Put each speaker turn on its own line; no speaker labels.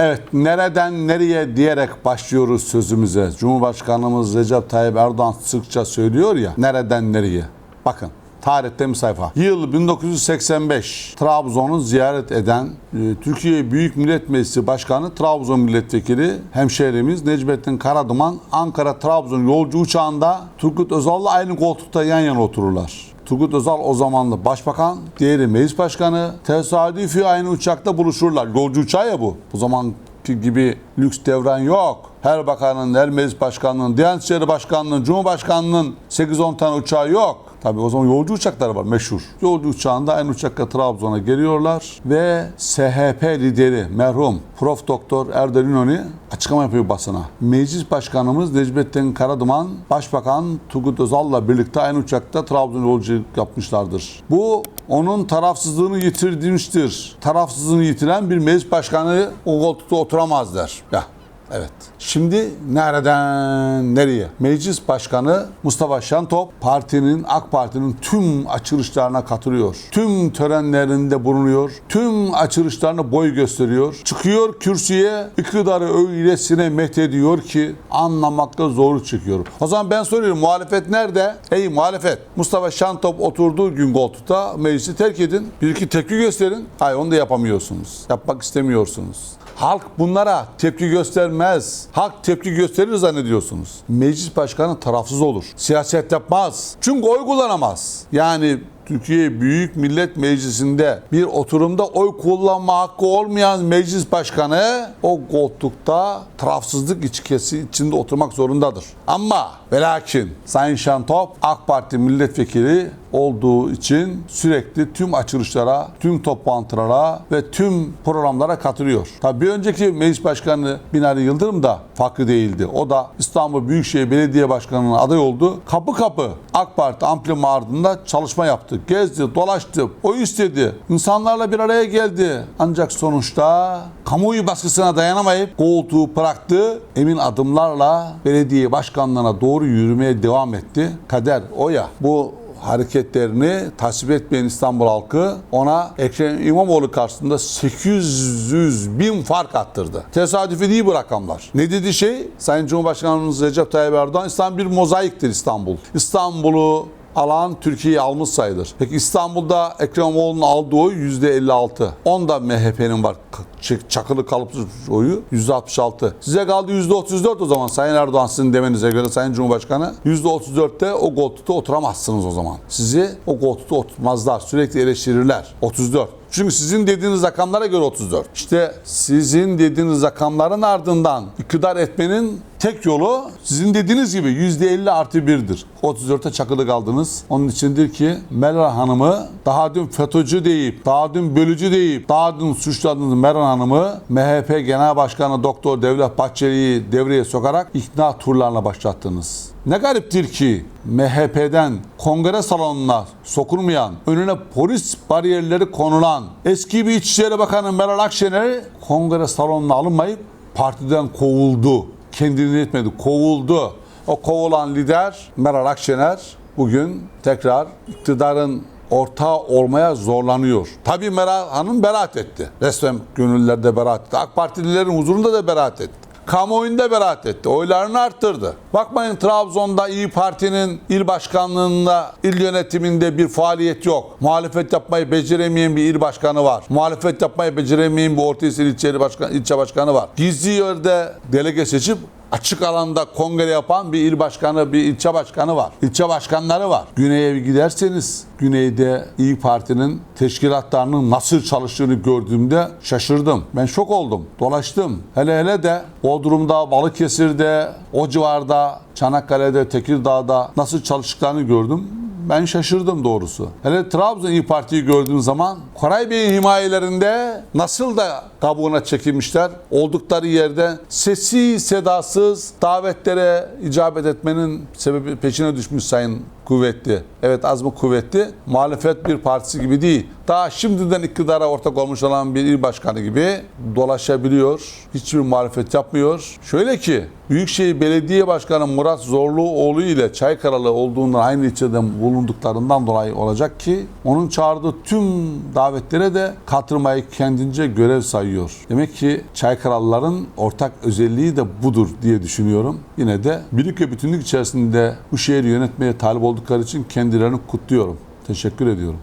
Evet, nereden nereye diyerek başlıyoruz sözümüze. Cumhurbaşkanımız Recep Tayyip Erdoğan sıkça söylüyor ya, nereden nereye. Bakın, tarihte bir sayfa. Yıl 1985. Trabzon'u ziyaret eden e, Türkiye Büyük Millet Meclisi Başkanı Trabzon Milletvekili hemşehrimiz Necmettin Karaduman Ankara Trabzon yolcu uçağında Turgut Özal'la aynı koltukta yan yana otururlar. Turgut Özal o zamanlı başbakan, diğeri meclis başkanı. Tesadüfi aynı uçakta buluşurlar. Yolcu uçağı ya bu. Bu zamanki gibi lüks devran yok. Her bakanın, her meclis başkanının, Diyanet İşleri Başkanlığı'nın, Cumhurbaşkanlığı'nın 8-10 tane uçağı yok. Tabii o zaman yolcu uçakları var meşhur. Yolcu uçağında aynı uçakla Trabzon'a geliyorlar ve SHP lideri merhum Prof. Doktor Erdal İnönü açıklama yapıyor basına. Meclis Başkanımız Necmettin Karaduman, Başbakan Turgut Özal'la birlikte aynı uçakta Trabzon yolculuk yapmışlardır. Bu onun tarafsızlığını yitirmiştir. Tarafsızlığını yitiren bir meclis başkanı o koltukta oturamaz der. Ya Evet. Şimdi nereden nereye? Meclis Başkanı Mustafa Şentop partinin AK Parti'nin tüm açılışlarına katılıyor. Tüm törenlerinde bulunuyor. Tüm açılışlarına boy gösteriyor. Çıkıyor kürsüye iktidarı öylesine methediyor ki anlamakta zorluk çıkıyor. O zaman ben soruyorum muhalefet nerede? Ey muhalefet Mustafa Şentop oturduğu gün koltukta meclisi terk edin. Bir iki tepki gösterin. Hayır onu da yapamıyorsunuz. Yapmak istemiyorsunuz. Halk bunlara tepki göstermez. Halk tepki gösterir zannediyorsunuz. Meclis başkanı tarafsız olur. Siyaset yapmaz. Çünkü oy kullanamaz. Yani Türkiye Büyük Millet Meclisi'nde bir oturumda oy kullanma hakkı olmayan meclis başkanı o koltukta tarafsızlık içkesi içinde oturmak zorundadır. Ama ve lakin Sayın Şentop AK Parti milletvekili olduğu için sürekli tüm açılışlara, tüm toplantılara ve tüm programlara katılıyor. Tabii bir önceki meclis başkanı Binali Yıldırım da farklı değildi. O da İstanbul Büyükşehir Belediye Başkanı'na aday oldu. Kapı kapı AK Parti amblemi ardında çalışma yaptı. Gezdi, dolaştı, o istedi. İnsanlarla bir araya geldi. Ancak sonuçta kamuoyu baskısına dayanamayıp koltuğu bıraktı. Emin adımlarla belediye başkanlığına doğru yürümeye devam etti. Kader o ya. Bu hareketlerini tasvip etmeyen İstanbul halkı ona Ekrem İmamoğlu karşısında 800 bin fark attırdı. Tesadüfi değil bu rakamlar. Ne dedi şey? Sayın Cumhurbaşkanımız Recep Tayyip Erdoğan İstanbul bir mozaiktir İstanbul. İstanbul'u alan Türkiye'yi almış sayılır. Peki İstanbul'da Ekrem İmamoğlu'nun aldığı oy %56. Onda MHP'nin var çakılı kalıpsız oyu %66. Size kaldı %34 o zaman Sayın Erdoğan sizin demenize göre Sayın Cumhurbaşkanı. %34'te o koltukta oturamazsınız o zaman. Sizi o koltukta oturtmazlar. Sürekli eleştirirler. 34. Çünkü sizin dediğiniz rakamlara göre 34. İşte sizin dediğiniz rakamların ardından iktidar etmenin tek yolu sizin dediğiniz gibi %50 artı 1'dir. 34'te çakılı kaldınız. Onun içindir ki Meral Hanım'ı daha dün FETÖ'cü deyip, daha dün bölücü deyip, daha dün suçladığınız Meral Hanım'ı MHP Genel Başkanı Doktor Devlet Bahçeli'yi devreye sokarak ikna turlarına başlattınız. Ne gariptir ki MHP'den kongre salonuna sokulmayan, önüne polis bariyerleri konulan eski bir İçişleri Bakanı Meral Akşener kongre salonuna alınmayıp partiden kovuldu. Kendini etmedi, kovuldu. O kovulan lider Meral Akşener bugün tekrar iktidarın ortağı olmaya zorlanıyor. Tabii Meral Hanım beraat etti. Resmen gönüllerde beraat etti. AK Partililerin huzurunda da beraat etti. Kamuoyunda beraat etti. Oylarını arttırdı. Bakmayın Trabzon'da İyi Parti'nin il başkanlığında, il yönetiminde bir faaliyet yok. Muhalefet yapmayı beceremeyen bir il başkanı var. Muhalefet yapmayı beceremeyen bir Ortaysel ilçe, başkan, ilçe başkanı var. Gizli yerde delege seçip açık alanda kongre yapan bir il başkanı, bir ilçe başkanı var. İlçe başkanları var. Güney'e giderseniz Güney'de İyi Parti'nin teşkilatlarının nasıl çalıştığını gördüğümde şaşırdım. Ben şok oldum. Dolaştım. Hele hele de Bodrum'da, Balıkesir'de, o civarda, Çanakkale'de, Tekirdağ'da nasıl çalıştıklarını gördüm. Ben şaşırdım doğrusu. Hele Trabzon İyi Parti'yi gördüğüm zaman Koray Bey'in himayelerinde nasıl da kabuğuna çekilmişler. Oldukları yerde sesi sedasız davetlere icabet etmenin sebebi peşine düşmüş Sayın kuvvetli. Evet azmi kuvvetli. Muhalefet bir partisi gibi değil. Daha şimdiden iktidara ortak olmuş olan bir il başkanı gibi dolaşabiliyor. Hiçbir muhalefet yapmıyor. Şöyle ki Büyükşehir Belediye Başkanı Murat Zorluoğlu ile Çaykaralı olduğundan aynı ilçeden bulunduklarından dolayı olacak ki onun çağırdığı tüm davetlere de katılmayı kendince görev sayıyor. Demek ki Çaykaralıların ortak özelliği de budur diye düşünüyorum. Yine de birlik ve bütünlük içerisinde bu şehri yönetmeye talip oldukları için kendilerini kutluyorum. Teşekkür ediyorum.